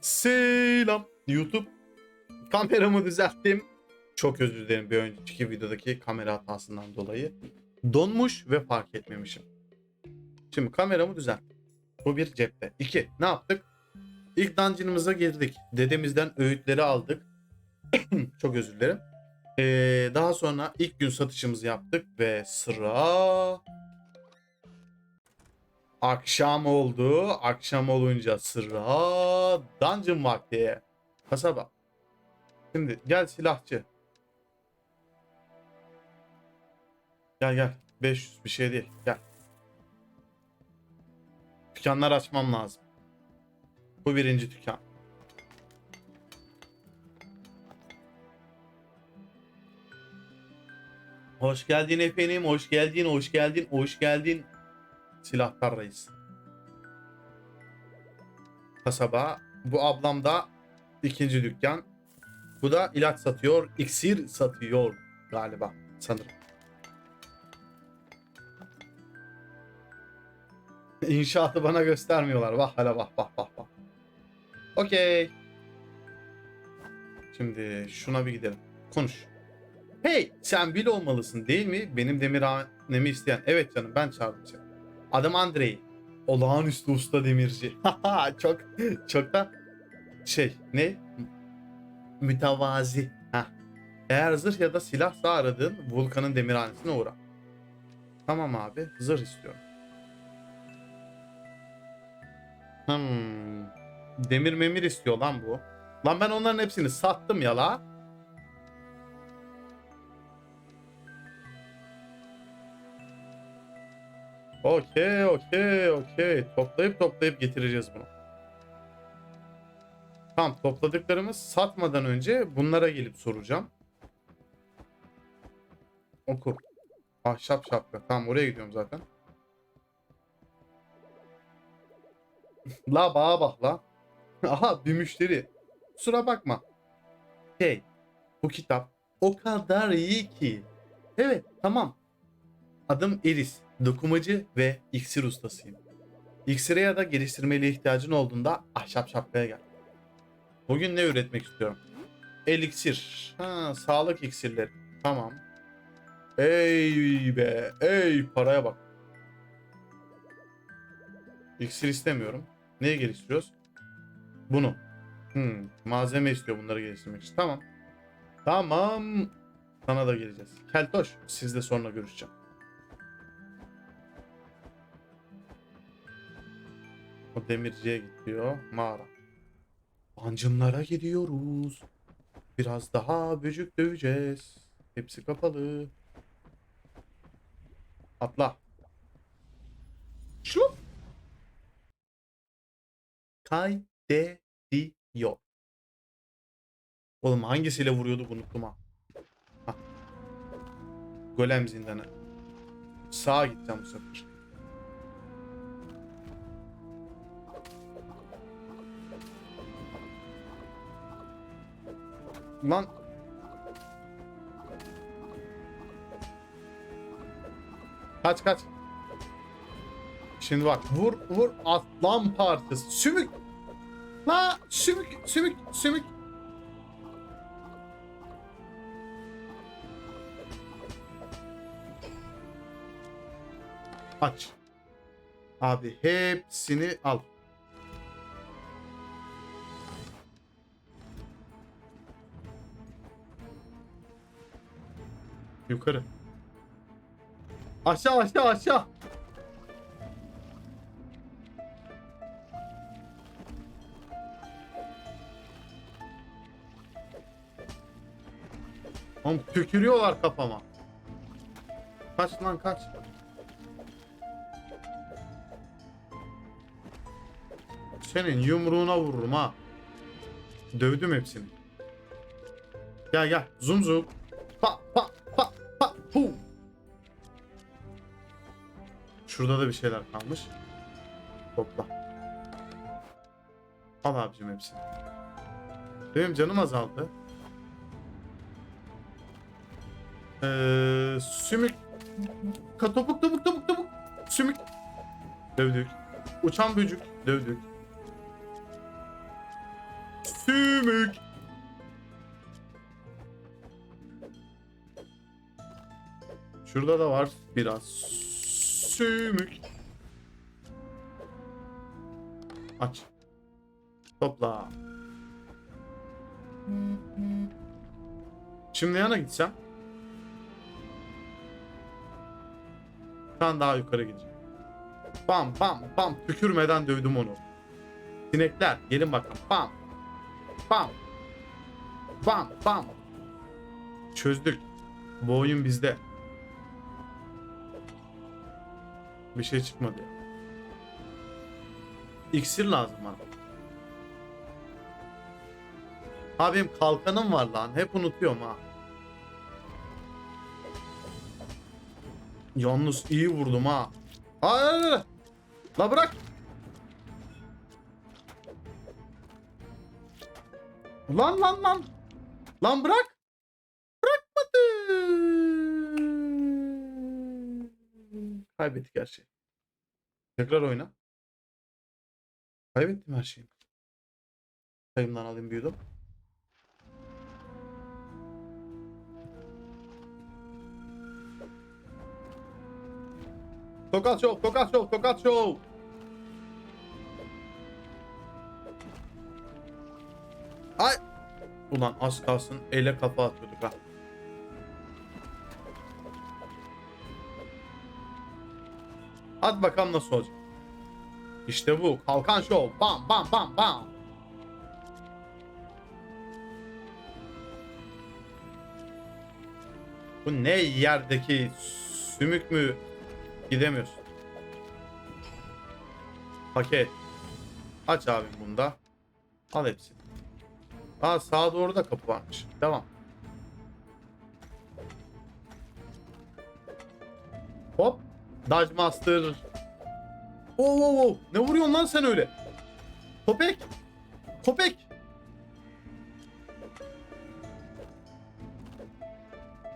Selam YouTube. Kameramı düzelttim. Çok özür dilerim bir önceki videodaki kamera hatasından dolayı. Donmuş ve fark etmemişim. Şimdi kameramı düzelttim. Bu bir cepte. İki. Ne yaptık? İlk dungeon'ımıza girdik. Dedemizden öğütleri aldık. Çok özür dilerim. Ee, daha sonra ilk gün satışımızı yaptık ve sıra akşam oldu. Akşam olunca sıra dungeon vakti. Kasaba. Şimdi gel silahçı. Gel gel. 500 bir şey değil. Gel. Dükkanlar açmam lazım. Bu birinci dükkan. Hoş geldin efendim, hoş geldin, hoş geldin, hoş geldin. Silahtar reis. Kasaba. Bu ablam da ikinci dükkan. Bu da ilaç satıyor, iksir satıyor galiba sanırım. İnşaatı bana göstermiyorlar. Vah hala vah vah vah vah. Okey. Şimdi şuna bir gidelim. Konuş. Hey sen Will olmalısın değil mi? Benim demirhanemi isteyen. Evet canım ben çağırdım seni. Adım Andrei. Olağanüstü usta demirci. çok çok da şey ne? Mütevazi. Heh. Eğer zırh ya da silahsa aradığın Vulkan'ın demirhanesine uğra. Tamam abi zırh istiyorum. Hmm. Demir memir istiyor lan bu. Lan ben onların hepsini sattım ya la. Okey, okey, okey. Toplayıp toplayıp getireceğiz bunu. Tamam, topladıklarımız satmadan önce bunlara gelip soracağım. Oku. Ahşap şapka. Tamam, oraya gidiyorum zaten. la bağa bak la. Aha, bir müşteri. Kusura bakma. Hey, bu kitap o kadar iyi ki. Evet, tamam. Adım Eris. Dokumacı ve iksir ustasıyım. İksire ya da geliştirmeli ihtiyacın olduğunda ahşap şapkaya gel. Bugün ne üretmek istiyorum? Eliksir. Ha, sağlık iksirleri. Tamam. Ey be, ey paraya bak. İksir istemiyorum. Neyi geliştiriyoruz? Bunu. Hmm, malzeme istiyor bunları geliştirmek için. Tamam. Tamam. Sana da geleceğiz. Keltoş, sizle sonra görüşeceğim. O demirciye gidiyor. Mağara. Ancımlara gidiyoruz. Biraz daha böcük döveceğiz. Hepsi kapalı. Atla. Şu. Kaydediyor. Oğlum hangisiyle vuruyordu unuttum ha. Hah. Golem zindanı. Sağa gideceğim bu sefer. Lan. Kaç kaç. Şimdi bak vur vur aslan parçası. Sümük. La sümük sümük sümük. Aç. Abi hepsini al. Yukarı. Aşağı aşağı aşağı. Oğlum tükürüyorlar kafama. Kaç lan kaç. Senin yumruğuna vururum ha. Dövdüm hepsini. Gel gel. Zum zum. Pa pa pa pa Şurada da bir şeyler kalmış. Topla. Al abicim hepsini. Benim canım azaldı. Ee, sümük. Ka topuk topuk topuk topuk. Sümük. Dövdük. Uçan böcük. Dövdük. Sümük. Şurada da var biraz sümük. Aç. Topla. Şimdi yana gitsem. Bir tane daha yukarı gideceğim. Bam bam bam tükürmeden dövdüm onu. Sinekler gelin bakalım. Bam. Bam. Bam bam. Çözdük. Bu oyun bizde. Bir şey çıkmadı. İksir lazım bana. Ha benim kalkanım var lan. Hep unutuyorum ha. Yalnız iyi vurdum ha. Hayır. La bırak. Lan lan lan. Lan bırak. Kaybettik her şeyi. Tekrar oyna. Kaybettim her şeyi. Sayımdan alayım büyüdüm. Tokat show, tokat show, tokat show. Ay. Ulan az kalsın ele kafa atıyorduk ha. Hadi bakalım nasıl olacak. İşte bu. Kalkan show. Bam bam bam bam. Bu ne yerdeki sümük mü gidemiyorsun. Paket. Aç abi bunda. Al hepsini. Aa sağa doğru da kapı varmış. Devam. Dodge Master. Oo, oo, oo. Ne vuruyorsun lan sen öyle? Köpek. Köpek.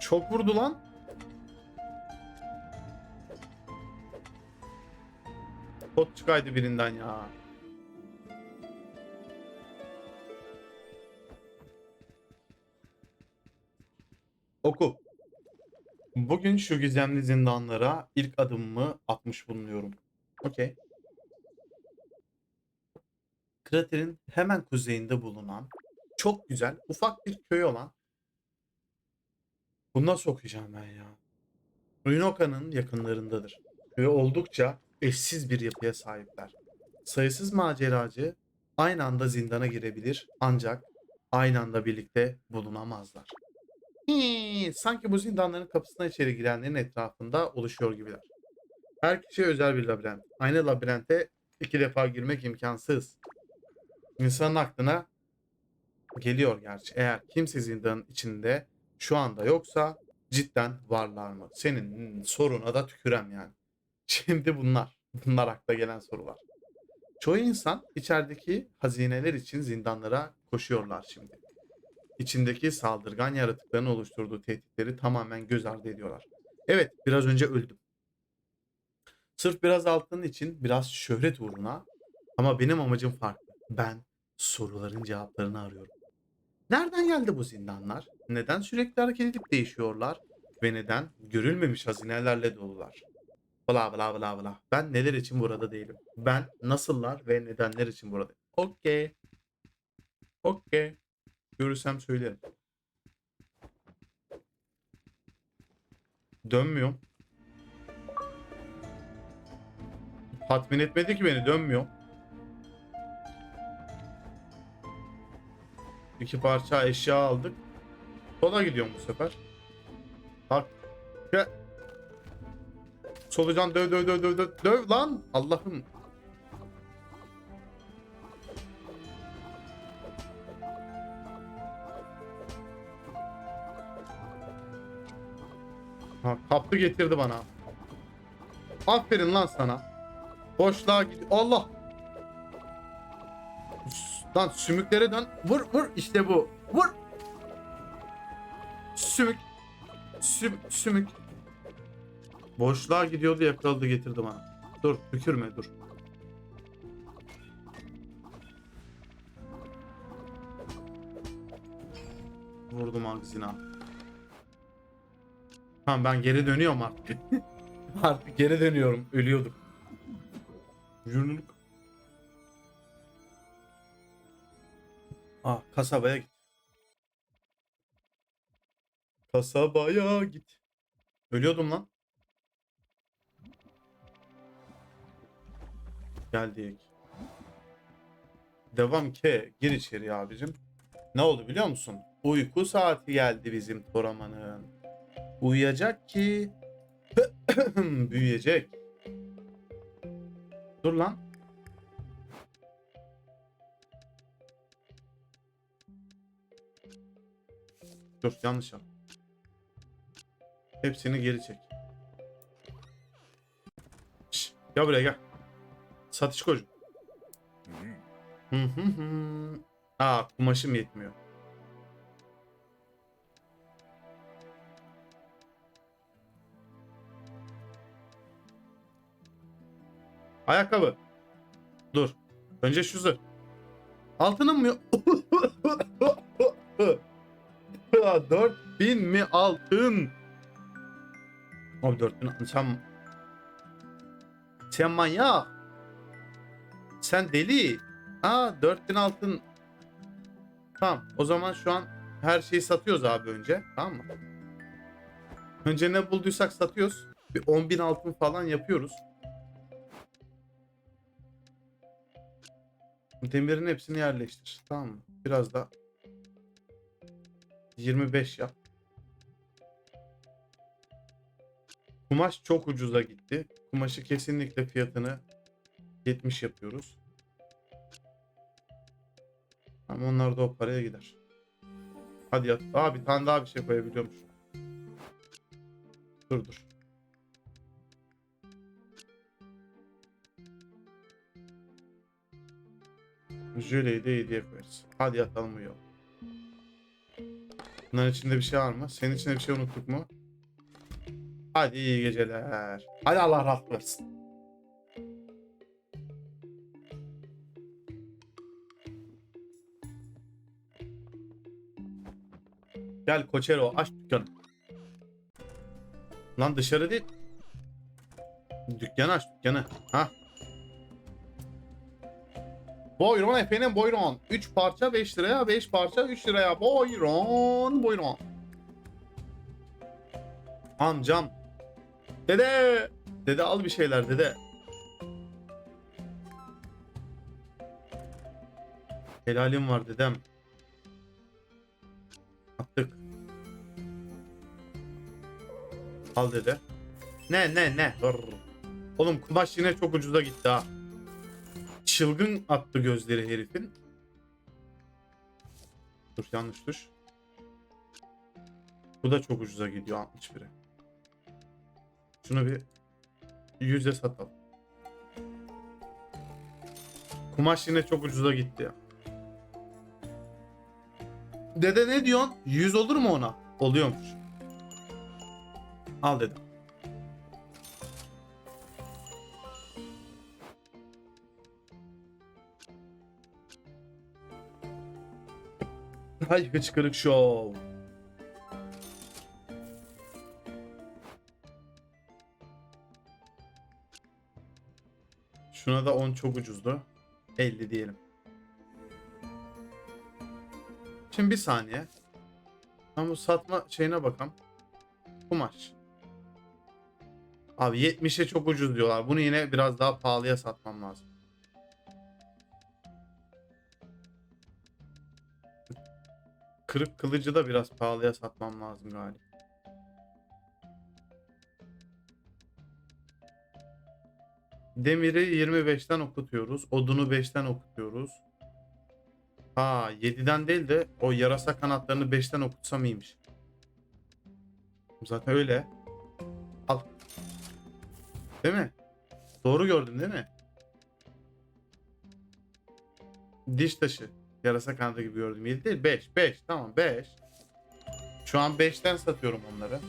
Çok vurdu lan. Pot çıkaydı birinden ya. Oku. Bugün şu gizemli zindanlara ilk adımımı atmış bulunuyorum. Okey. Kraterin hemen kuzeyinde bulunan çok güzel ufak bir köy olan bunu nasıl okuyacağım ben ya? Ruinoka'nın yakınlarındadır. Köy oldukça eşsiz bir yapıya sahipler. Sayısız maceracı aynı anda zindana girebilir ancak aynı anda birlikte bulunamazlar. Sanki bu zindanların kapısına içeri girenlerin etrafında oluşuyor gibiler. Her kişi özel bir labirent. Aynı labirente iki defa girmek imkansız. İnsanın aklına geliyor gerçi. Eğer kimse zindanın içinde şu anda yoksa cidden varlar mı? Senin soruna da tükürem yani. Şimdi bunlar. Bunlar akla gelen sorular. Çoğu insan içerideki hazineler için zindanlara koşuyorlar şimdi. İçindeki saldırgan yaratıkların oluşturduğu tehditleri tamamen göz ardı ediyorlar. Evet, biraz önce öldüm. Sırf biraz altın için, biraz şöhret uğruna ama benim amacım farklı. Ben soruların cevaplarını arıyorum. Nereden geldi bu zindanlar? Neden sürekli hareket edip değişiyorlar? Ve neden görülmemiş hazinelerle dolular? Bla bla bla bla. Ben neler için burada değilim? Ben nasıllar ve nedenler için buradayım? Okey. Okey. Görürsem söylerim. Dönmüyorum. Tatmin etmedi ki beni. Dönmüyor. İki parça eşya aldık. Sola gidiyorum bu sefer. Bak. Solucan döv döv döv döv döv. Döv lan. Allah'ım. Kaptı getirdi bana. Aferin lan sana. Boşluğa gid. Allah. Lan sümüklere dön. Vur vur işte bu. Vur. Sümük. Süm, sümük. Boşluğa gidiyordu yakaladı getirdi bana. Dur tükürme dur. vurdum magazina. Tamam ben geri dönüyorum artık. artık geri dönüyorum. Ölüyordum. Yürünlük. Ah kasabaya git. Kasabaya git. Ölüyordum lan. Geldik. Devam ke. Gir içeri abicim. Ne oldu biliyor musun? Uyku saati geldi bizim Toraman'ın. Uyuyacak ki büyüyecek. Dur lan. Dur yanlış yap. Hepsini geri çek. Şş, gel buraya gel. Satış kocu. Hı hı hı. Aa kumaşım yetmiyor. Ayakkabı. Dur. Önce şu zırh. Altının mı yok? 4000 mi altın? Abi 4000 altın. Sen... Sen manyak. Sen deli. Aa 4000 altın. Tamam. O zaman şu an her şeyi satıyoruz abi önce. Tamam mı? Önce ne bulduysak satıyoruz. Bir 10.000 altın falan yapıyoruz. Demirin hepsini yerleştir. Tamam mı? Biraz da 25 yap. Kumaş çok ucuza gitti. Kumaşı kesinlikle fiyatını 70 yapıyoruz. Ama onlar da o paraya gider. Hadi yat. Aa bir tane daha bir şey koyabiliyormuş. Dur dur. Jöleyi de hediye koyarız. Hadi yatalım uyuyalım. Bunların içinde bir şey var mı? Senin içinde bir şey unuttuk mu? Hadi iyi geceler. Hadi Allah rahat versin. Gel Koçero aç dükkanı. Lan dışarı değil. Dükkanı aç dükkanı. Ha. Buyurun efendim buyurun. 3 parça 5 liraya 5 parça 3 liraya. Buyurun buyurun. Amcam. Dede. Dede al bir şeyler dede. Helalim var dedem. Attık. Al dede. Ne ne ne. Oğlum kumaş yine çok ucuza gitti ha. Çılgın attı gözleri herifin. Dur yanlış tuş. Bu da çok ucuza gidiyor 61'e. Şunu bir 100'e satalım. Kumaş yine çok ucuza gitti ya. Dede ne diyorsun? 100 olur mu ona? Oluyormuş. Al dedim. Hay hıçkırık şov. Şuna da 10 çok ucuzdu. 50 diyelim. Şimdi bir saniye. Ben bu satma şeyine bakalım. Kumaş. Abi 70'e çok ucuz diyorlar. Bunu yine biraz daha pahalıya satmam lazım. Kırık kılıcı da biraz pahalıya satmam lazım galiba. Demiri 25'ten okutuyoruz. Odunu 5'ten okutuyoruz. Ha 7'den değil de o yarasa kanatlarını 5'ten okutsam iyiymiş. Zaten öyle. Al. Değil mi? Doğru gördün değil mi? Diş taşı. Yarasa kanadı gibi gördüm. 7 değil 5. 5 tamam 5. Şu an 5'ten satıyorum onları.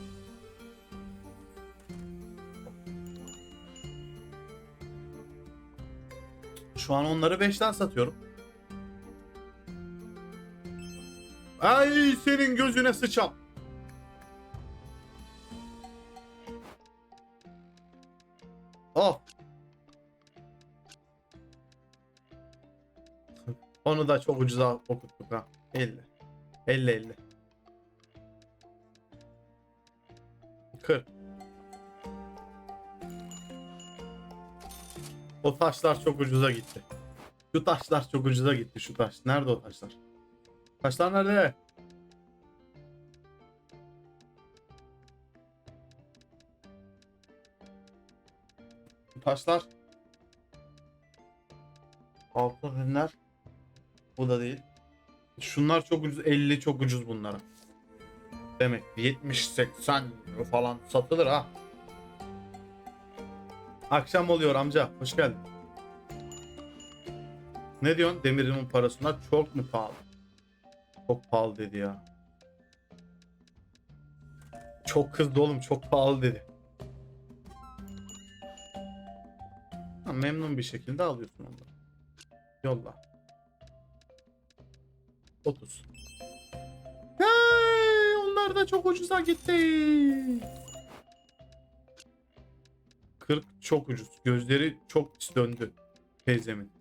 Şu an onları 5'ten satıyorum. Ay senin gözüne sıçam. Oh. Onu da çok ucuza okuttuk ha. 50. 50 50. 40. O taşlar çok ucuza gitti. Şu taşlar çok ucuza gitti şu taş. Nerede o taşlar? Taşlar nerede? Taşlar. Altın ürünler. Bu da değil. Şunlar çok ucuz. 50 çok ucuz bunlara. Demek 70-80 falan satılır ha. Akşam oluyor amca. Hoş geldin. Ne diyorsun? Demirimin parasına çok mu pahalı? Çok pahalı dedi ya. Çok kızdı oğlum. Çok pahalı dedi. Memnun bir şekilde alıyorsun onları. Yolla. 30. Hey, onlar da çok ucuza gitti. 40 çok ucuz. Gözleri çok pis döndü teyzemin.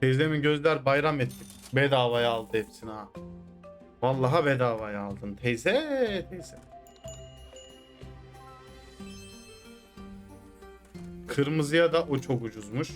Teyzemin gözler bayram etti. Bedavaya aldı hepsini ha. Vallahi bedavaya aldın teyze teyze. Kırmızıya da o çok ucuzmuş.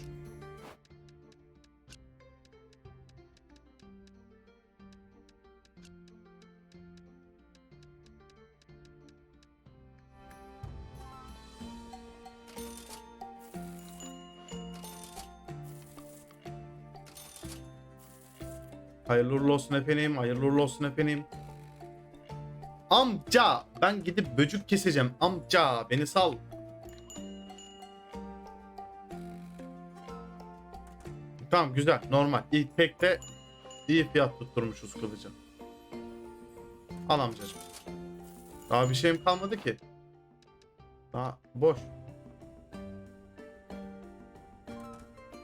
Hayırlı uğurlu olsun efendim. Hayırlı uğurlu olsun efendim. Amca ben gidip böcük keseceğim. Amca beni sal. Tamam güzel normal. İlk iyi fiyat tutturmuşuz kılıca. Al amcacığım. Daha bir şeyim kalmadı ki. Daha boş.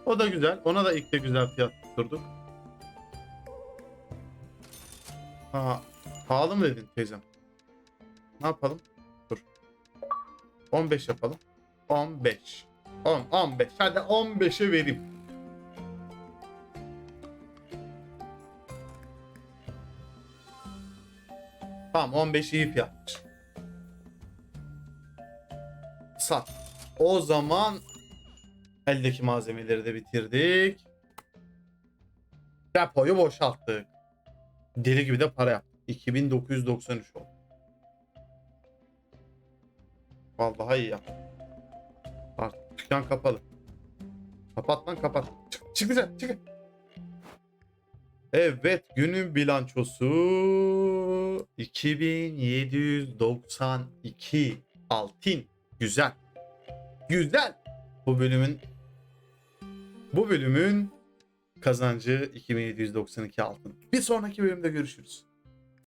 O da güzel. Ona da ilk de güzel fiyat tutturduk. Ha, pahalı mı dedin teyzem? Ne yapalım? Dur. 15 yapalım. 15. 10, 15. Hadi 15'e vereyim. Tamam 15 iyi fiyatmış. Sat. O zaman eldeki malzemeleri de bitirdik. Depoyu boşalttık. Deli gibi de para yaptık. 2993 oldu. Vallahi iyi yaptık. Artık dükkan kapalı. Kapat lan kapat. Çık, çık dışarı çık. Evet günün bilançosu 2792 altın. Güzel. Güzel. Bu bölümün bu bölümün kazancı 2792 altın. Bir sonraki bölümde görüşürüz.